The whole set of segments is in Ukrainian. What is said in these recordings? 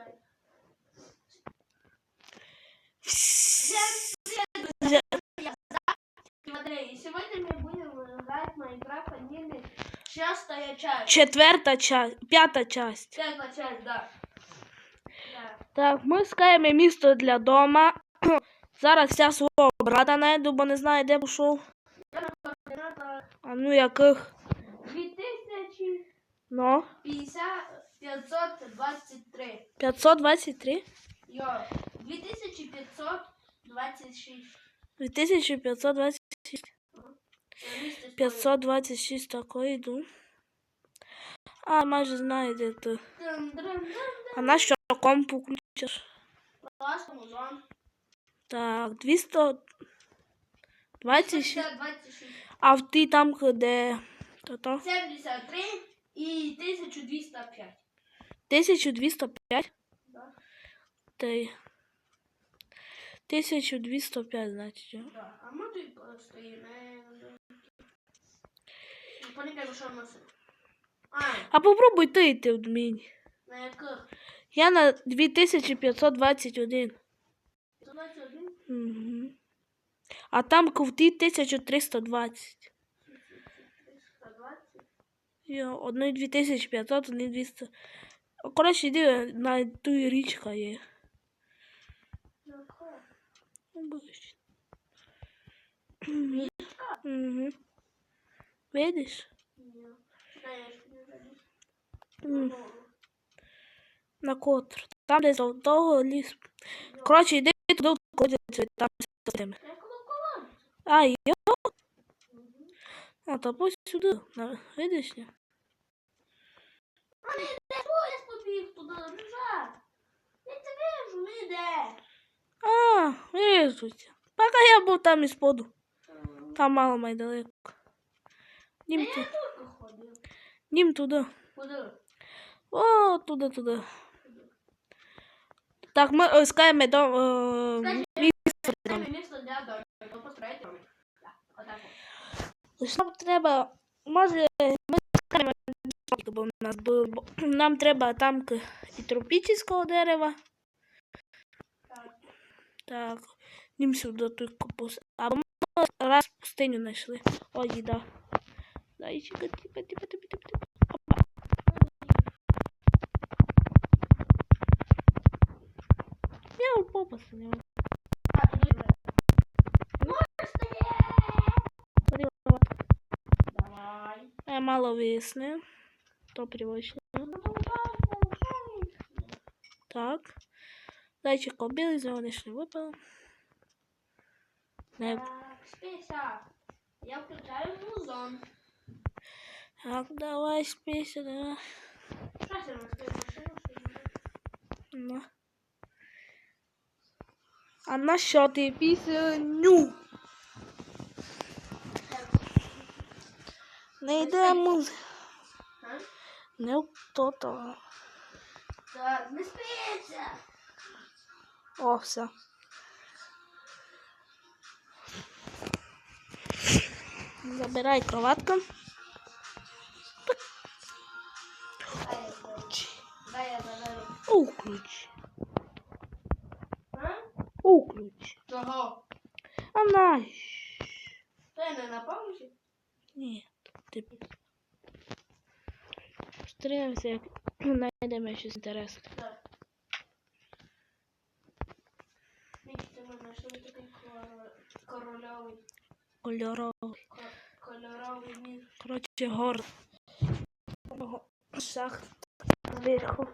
читай. Сегодня мы будем играть в Майнкрафт отдельный шестая часть. Четверта часть, п'ята часть. Пятая часть, да. Да. Так, ми скаємо місто для дома. Зараз вся свого брата найду, бо не знаю, де пішов. А ну яких? 2050 Ну, 523. 523? Йо, 2526. 2526. Місце своє. 526 такої йду. А, майже знаю, де ти. Дин-дин-дин-дин. А на що комп включиш? Клас, музон. Так, 226. 26. А в ти там де? То то? 73 і 1205. 1205? Да? Й 1205, значить. а? Да. А ми тут. А, попробуй ти йти в на яких? Я на 2521. 121? Угу. А там ковти 1320. 120? Йо, одної 2500, одної 200. Коротше, йди на ту річка є. Яка? Ну? Угу. Видиш? На котру. Там де золотого ліс. Коротше, йди туди, куди там системи. А, йо. А, то пусть сюди. Видиш? ні? А не йде, поїзд біжать. Я не йде. А, вижуть. Поки я був там із поду. Там мало май далеко. Нім, Я ту, ходив. туди. Куди? О, туди, туди. Так, ми е, до е, Скажи. місце. Місто для. Так, отак. Нам треба, може, ми скаємо, бо в нас було, нам треба там і тропічного дерева. Так. Нім сюди той капус. Або ми раз пустиню знайшли. О, їда. Дай чекай, типа, типа, типа, типа. Я попа сидів. Давай. Я мало вияснив. То привычно. Так. Зайчик білий, зелений ще випав. Не. Так, спися. Я включаю музон. Так, давай спейся, давай. Що це на свою машину? Ну. А на що ти пісню? Не йде музика. Не то то. Так, не спиться. О, все. Забирай кроватку. Дай я заберу. Дай я заберу. У ключ. А? У ключ. Чого? А на. Ти не на помощі? Ні. Ти. Стримаємося, як знайдемо щось інтересне. Так. Бачите, ми знайшли такий кор- корольовий, Кольоровий. ко- кольоровий мір. Коротше, гор. Шахт. Зверху.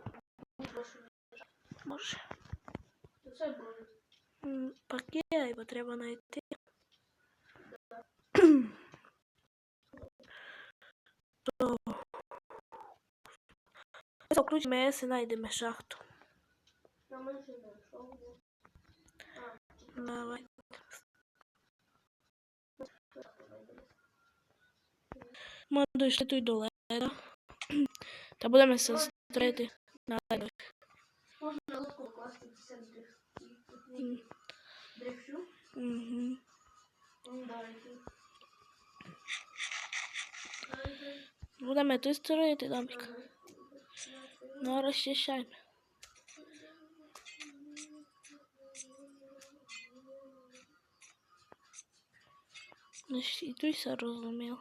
Може. Буде. Пакет, бо треба знайти. То. Закрутимо і знайдемо шахту. На ми вже знайшов. А, Давай. Ми дійшли тут до леда. Та будемо зустріти на леду. Можна лодку класти все дрифт. М. Дрифчу? Угу. Ну, давайте. Будемо тут строїти домик. Но расчищаем. Значит, и ты разумел.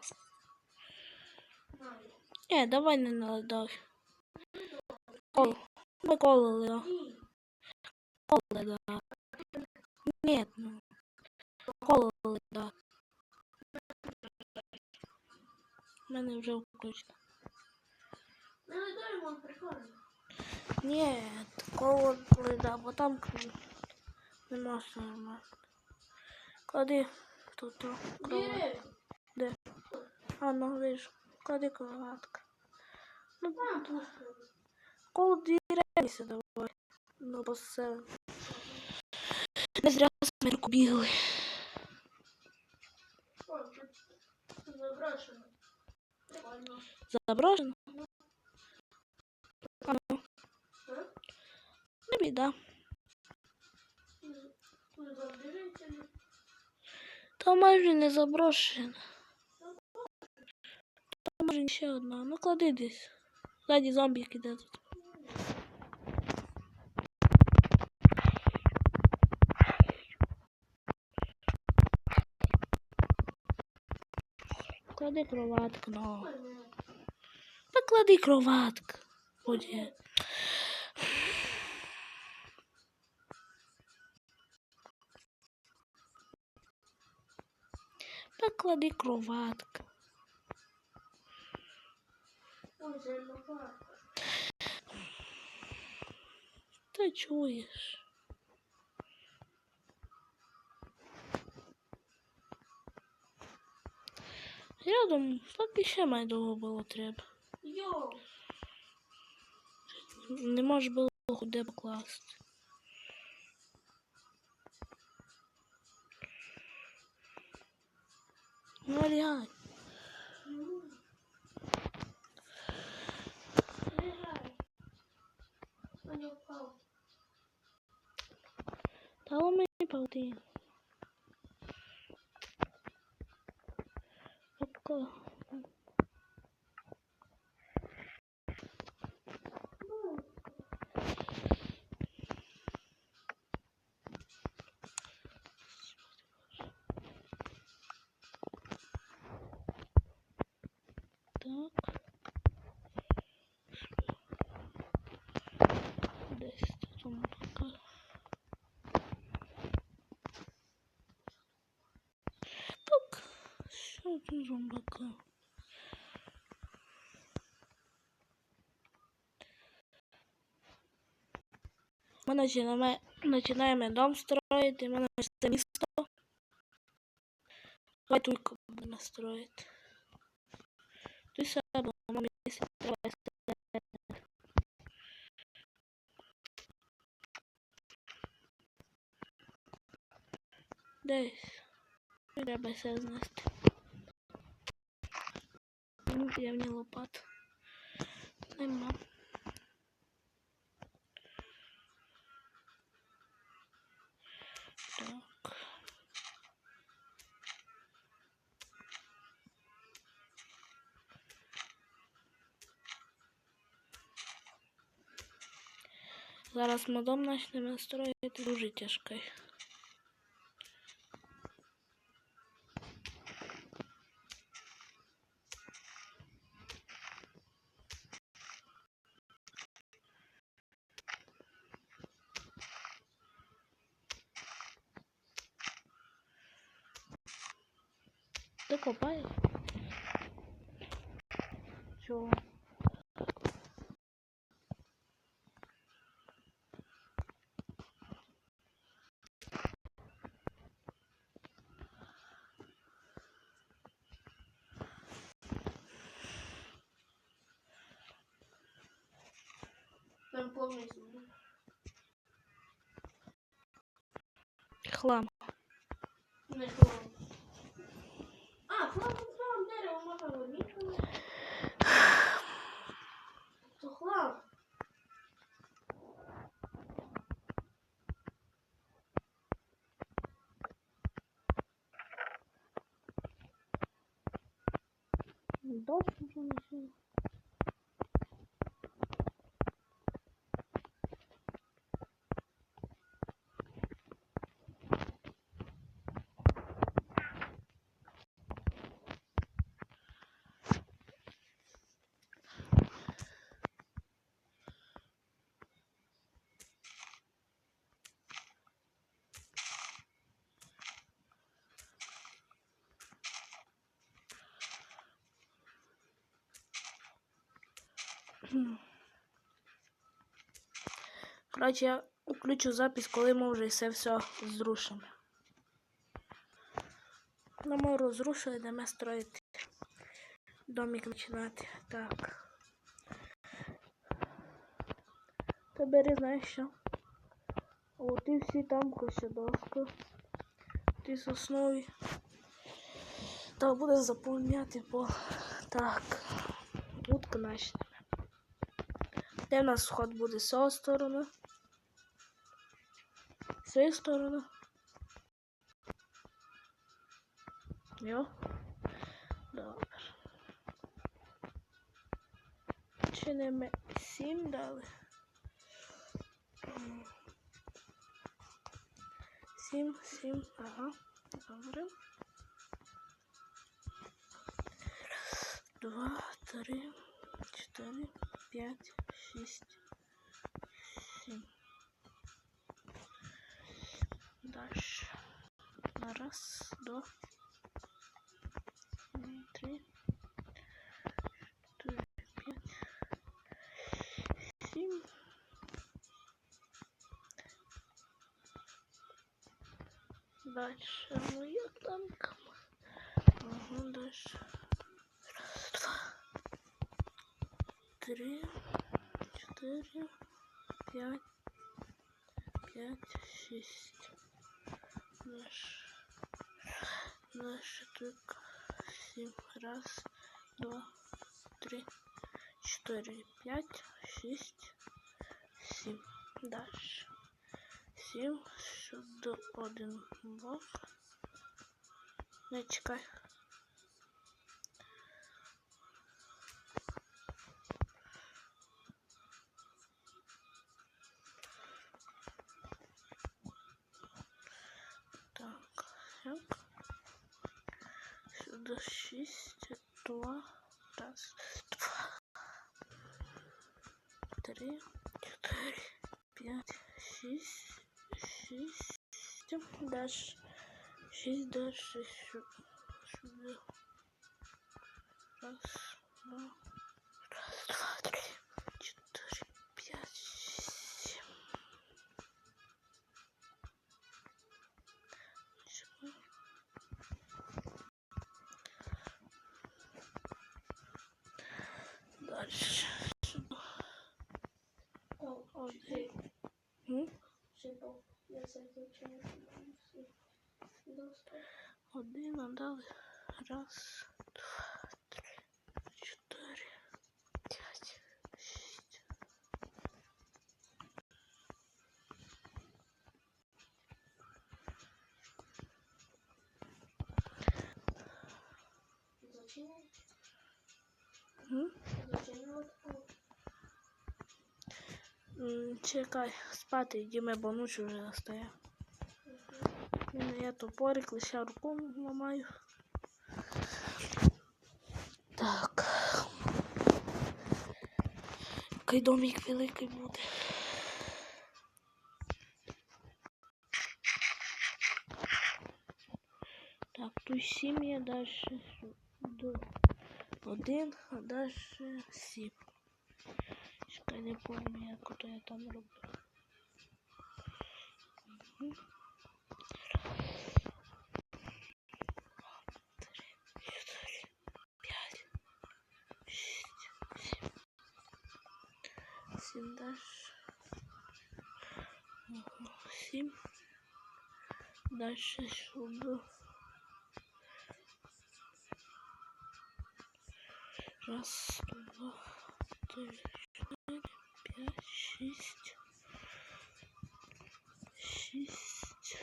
Э, давай не надо. Кол. Давай колы, да. Колы, да. Нет, ну. Колы, да. У мене вже включено. Йому прикольно. Ні, коло да, бо там. Нема нормально. Клади тут о, кровать. Бери. А, ну вижу. Клади кроватка. Ну, коло дірейся давай. Ну, по все. Не зря руку бігли. Заброшено. Заброшено? А ну, А? Не біда. Та майже не заброшено. Та може ще одна. Ну клади десь. Ззаді зомбік іде тут. Клади кроватку, ну. Та клади кроватку. Ході. Та клади кроватку. Ой, Та чуєш. Я думаю, так ще має довго було треба. Йоу. Не може було куди покласти. Ne var ya? Tamam mı yapalım? Bakalım. Тут зомбака? Ми починаємо, починаємо дом строїти, ми це місто. Давай тільки будемо строїти. Ти себе, мамі, якщо треба Десь. Треба все знести. Ну, я в ній лопат. Нема. Так. Зараз ми дом почнемо строїти дуже тяжкий. Ти копаєш? Чого? Там повністю. Хлам. Не хлам. Коротше, я включу запись, коли ми вже все все зрушимо. Ну, ми розрушили, йдемо строїти. Домик починати. Так. Та бери, знаєш що? О, ти всі там доска. Ти соснові. Та буде заповняти пол. Так. Утка начнемо. Де в нас вход буде з цієї сторони? З цієї сторони. Йо. Добре. Чи не ми сім дали? Сім, сім, ага. Добре. Два, три, чотири, п'ять, шість, сім. Дальше. Раз, два, три, чотири, п'ять, сім. Дальше моя танка. Ага, дальше. Раз, два, три, четыре, пять, пять, шесть. Дальше. Дальше только семь. Раз, два, три, четыре, пять, шесть, семь. Дальше. Сім, сюди один блок. Не чекай. Сюди шість, два, раз, два, три, чотири, п'ять, шість. шість. Дальше. Шість дальше сю- сюди. Раз, два. Раз, два, три, Один. М? Читав. Я це звичайно всі. Доста. Один надали. Чекай, спати йдімо, бо ніч вже настає. Я топорик лише руку ламаю. Так. Який домик великий буде. Так, тут сім'я, далі один, а далі сім. Чекай, не пам'ятаю, як ото я там роблю. Мгм. Чотири, п'ять, шість, сім. Сім далі. Ага, Сім. Далі сюди. Раз, два, три, чотири, п'ять, шість. Шість.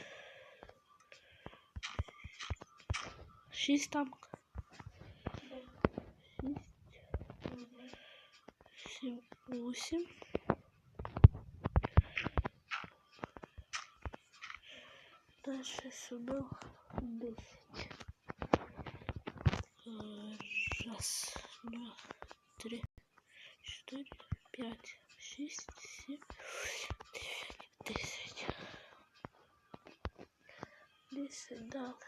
Шість там. Шість. Сім, восемь. Дальше сюда десять. Э, Раз, два, три, четыре, пять, шесть, Дал.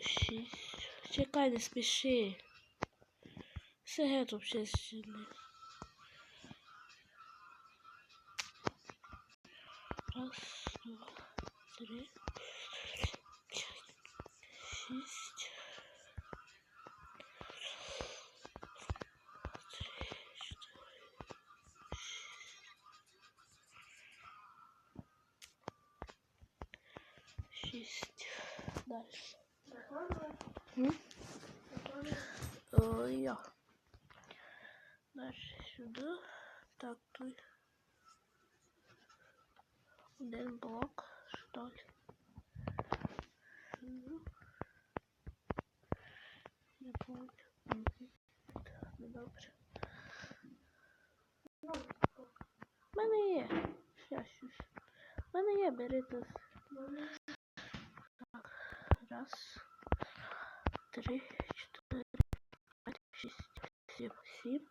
Шесть. Чекай, не спіши. Все геть вообще сильний. Раз, два, три, п'ять, шість. Три, чотири, шість. Дальше. О, я. Дальше сюди. Так, тут. Один блок, что ли. Не помню. Ну, добре. У мене є. Щас, щас. У мене є, бери тут. Раз, три, чотири, п'ять, шість, сім, сім.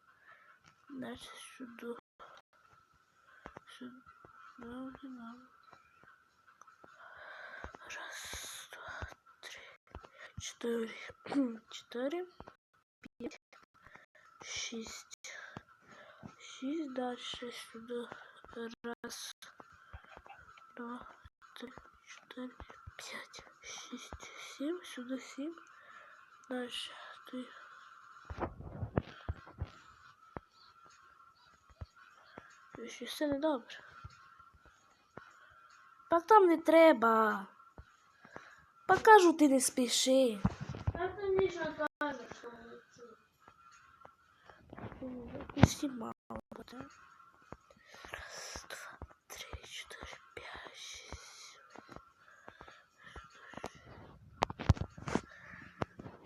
Дальше сюди. Сюди. Сюди. Раз, два, три, чотири, чотири, п'ять, шість. Шість дальше сюди. Раз, два, три, чотири, п'ять, шість, сім. Сюди сім. Дальше ти. Ще все не добре. Так там не треба. Покажу, ти не спіши. Как ты Миша каже, что мы Почти мало буде. Раз, два, три, чотири, п'ять, шість.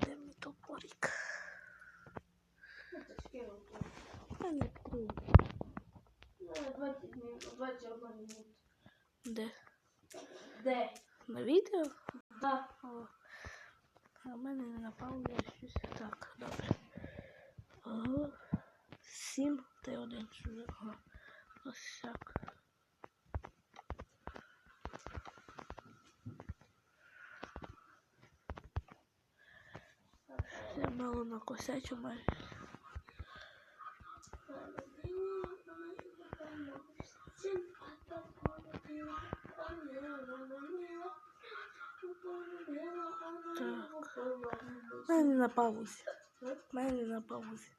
Де мій топорик? Три. Ну, 20 минут, 21 минут. Де? Де? На відео? Да. О. А в мене не напало щось. Так, добре. Ага. Сім та один сюди. Ага. Ось так. Я мало накосячу майже. У мене на паузі. Мене на паузі.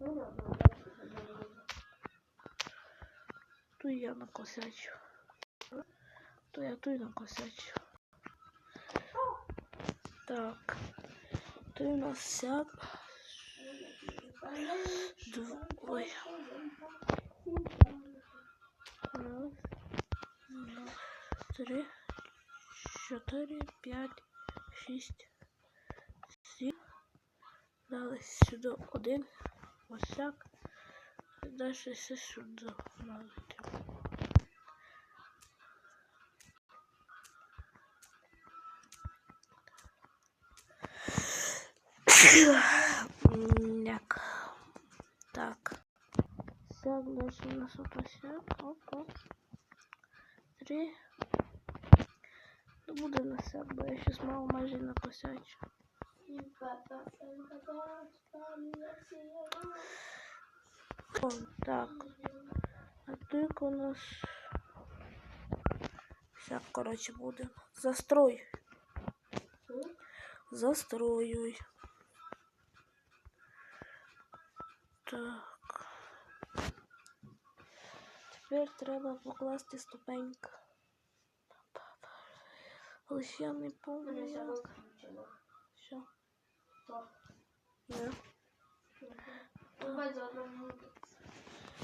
Ну, ту я накосячу. То я ту накосячу. Так. То у нас. Дв... Ой. Раз, два, три, чотири, п'ять, шість, сім. Далі сюди один. Ось так. Далі все сюди. Навіть. Няк. Так. Сяк, дальше у нас вот. Оп, оп. Три. Ну, буде на сяк, бо я щось мало майже не косячу. О, так. А тільки у нас сяк, коротше, буде. Застрой. Застроюй. Так. Тепер треба покласти ступеньку. Але ще я не пам'ятаю. як. Що? Не.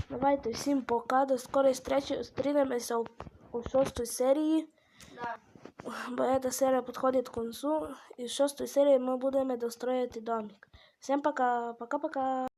Давайте всім пока. До скорої зустрічі. Зустрінемося у, шостій серії. Бо эта серия подходит к концу. И в шестой серии мы будем достроить домик. Всем пока. Пока-пока.